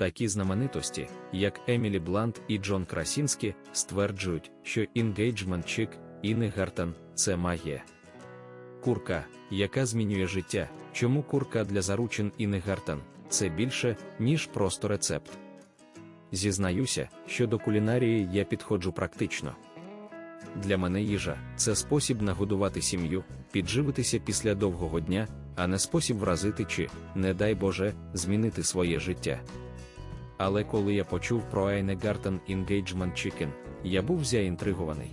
Такі знаменитості, як Емілі Блант і Джон Красінський, стверджують, що Engagement Chick Інни Гартен це магія. Курка, яка змінює життя, чому курка для заручин Інни Гартен це більше, ніж просто рецепт. Зізнаюся, що до кулінарії я підходжу практично. Для мене їжа це спосіб нагодувати сім'ю, підживитися після довгого дня, а не спосіб вразити чи, не дай Боже, змінити своє життя. Але коли я почув про Айне Engagement Chicken, я був заінтригований.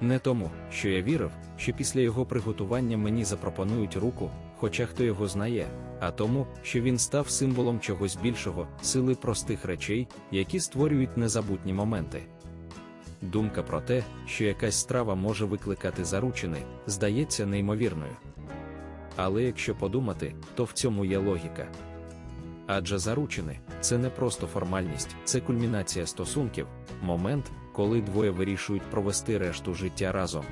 Не тому, що я вірив, що після його приготування мені запропонують руку, хоча хто його знає, а тому, що він став символом чогось більшого, сили простих речей, які створюють незабутні моменти. Думка про те, що якась страва може викликати заручини, здається неймовірною. Але якщо подумати, то в цьому є логіка. Адже заручини це не просто формальність, це кульмінація стосунків, момент, коли двоє вирішують провести решту життя разом.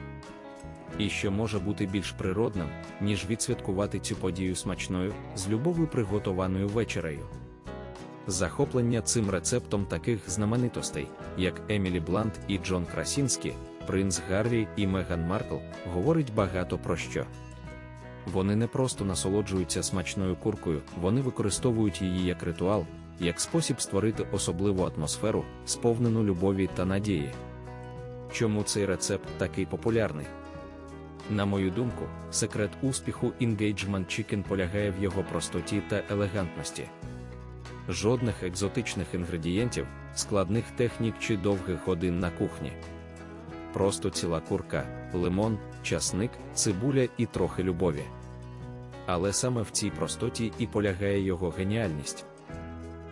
І що може бути більш природним, ніж відсвяткувати цю подію смачною, з любов'ю приготованою вечерею. Захоплення цим рецептом таких знаменитостей, як Емілі Блант і Джон Красінський, принц Гаррі і Меган Маркл, говорить багато про що. Вони не просто насолоджуються смачною куркою, вони використовують її як ритуал, як спосіб створити особливу атмосферу, сповнену любові та надії. Чому цей рецепт такий популярний? На мою думку, секрет успіху Engagement Chicken полягає в його простоті та елегантності. Жодних екзотичних інгредієнтів, складних технік чи довгих годин на кухні. Просто ціла курка, лимон, часник, цибуля і трохи любові. Але саме в цій простоті і полягає його геніальність.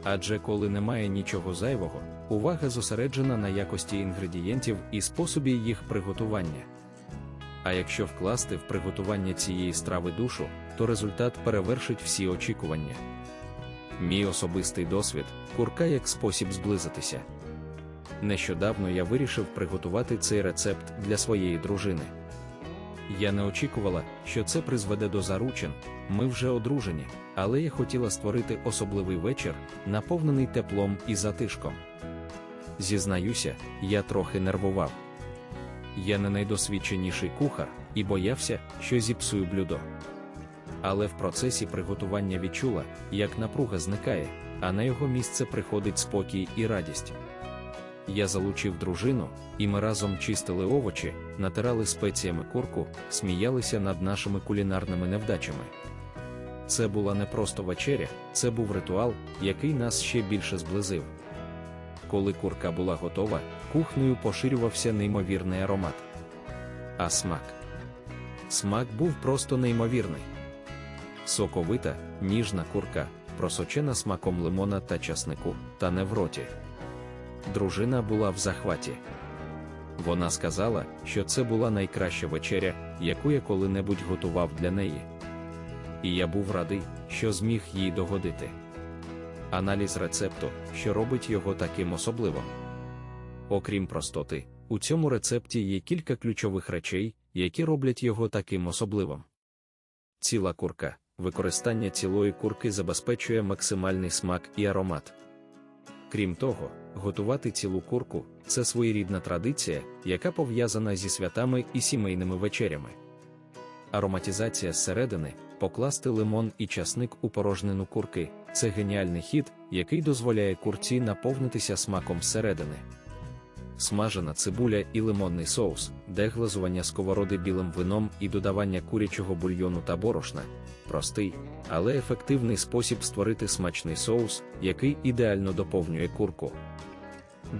Адже коли немає нічого зайвого, увага зосереджена на якості інгредієнтів і способі їх приготування. А якщо вкласти в приготування цієї страви душу, то результат перевершить всі очікування. Мій особистий досвід курка як спосіб зблизитися. Нещодавно я вирішив приготувати цей рецепт для своєї дружини. Я не очікувала, що це призведе до заручин, ми вже одружені, але я хотіла створити особливий вечір, наповнений теплом і затишком. Зізнаюся, я трохи нервував. Я не найдосвідченіший кухар і боявся, що зіпсую блюдо. Але в процесі приготування відчула, як напруга зникає, а на його місце приходить спокій і радість. Я залучив дружину, і ми разом чистили овочі, натирали спеціями курку, сміялися над нашими кулінарними невдачами. Це була не просто вечеря, це був ритуал, який нас ще більше зблизив. Коли курка була готова, кухнею поширювався неймовірний аромат. А смак. Смак був просто неймовірний. Соковита, ніжна курка, просочена смаком лимона та часнику, та не в роті. Дружина була в захваті. Вона сказала, що це була найкраща вечеря, яку я коли-небудь готував для неї. І я був радий, що зміг їй догодити. Аналіз рецепту, що робить його таким особливим. Окрім простоти, у цьому рецепті є кілька ключових речей, які роблять його таким особливим. Ціла курка. Використання цілої курки забезпечує максимальний смак і аромат. Крім того, готувати цілу курку це своєрідна традиція, яка пов'язана зі святами і сімейними вечерями. Ароматизація зсередини, покласти лимон і часник у порожнину курки це геніальний хід, який дозволяє курці наповнитися смаком зсередини. Смажена цибуля і лимонний соус, деглазування сковороди білим вином і додавання курячого бульйону та борошна простий, але ефективний спосіб створити смачний соус, який ідеально доповнює курку.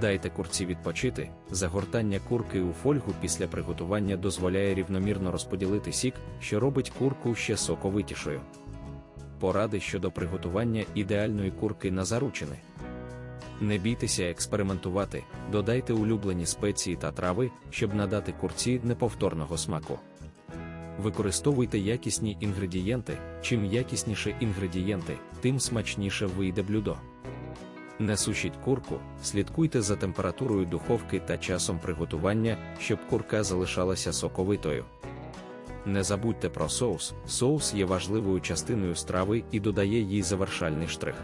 Дайте курці відпочити, загортання курки у фольгу після приготування дозволяє рівномірно розподілити сік, що робить курку ще соковитішою. Поради щодо приготування ідеальної курки на заручини. Не бійтеся експериментувати, додайте улюблені спеції та трави, щоб надати курці неповторного смаку. Використовуйте якісні інгредієнти, чим якісніші інгредієнти, тим смачніше вийде блюдо. Не сушіть курку, слідкуйте за температурою духовки та часом приготування, щоб курка залишалася соковитою. Не забудьте про соус, соус є важливою частиною страви і додає їй завершальний штрих.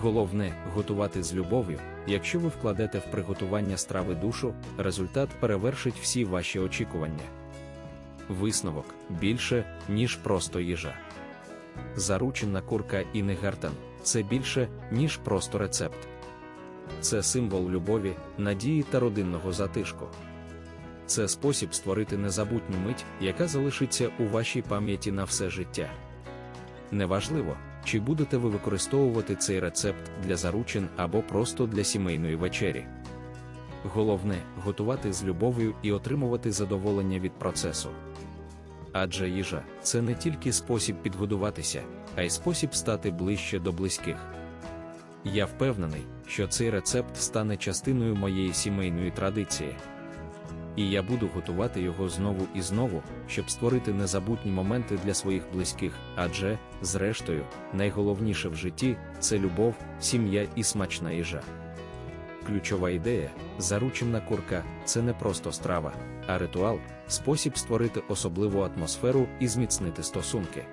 Головне готувати з любов'ю. Якщо ви вкладете в приготування страви душу, результат перевершить всі ваші очікування. Висновок більше, ніж просто їжа. Заручена курка і негартен це більше, ніж просто рецепт. Це символ любові, надії та родинного затишку. Це спосіб створити незабутню мить, яка залишиться у вашій пам'яті на все життя. Неважливо, чи будете ви використовувати цей рецепт для заручин або просто для сімейної вечері. Головне готувати з любов'ю і отримувати задоволення від процесу. Адже їжа це не тільки спосіб підгодуватися, а й спосіб стати ближче до близьких. Я впевнений, що цей рецепт стане частиною моєї сімейної традиції. І я буду готувати його знову і знову, щоб створити незабутні моменти для своїх близьких, адже, зрештою, найголовніше в житті це любов, сім'я і смачна їжа. Ключова ідея, заручена курка це не просто страва, а ритуал, спосіб створити особливу атмосферу і зміцнити стосунки.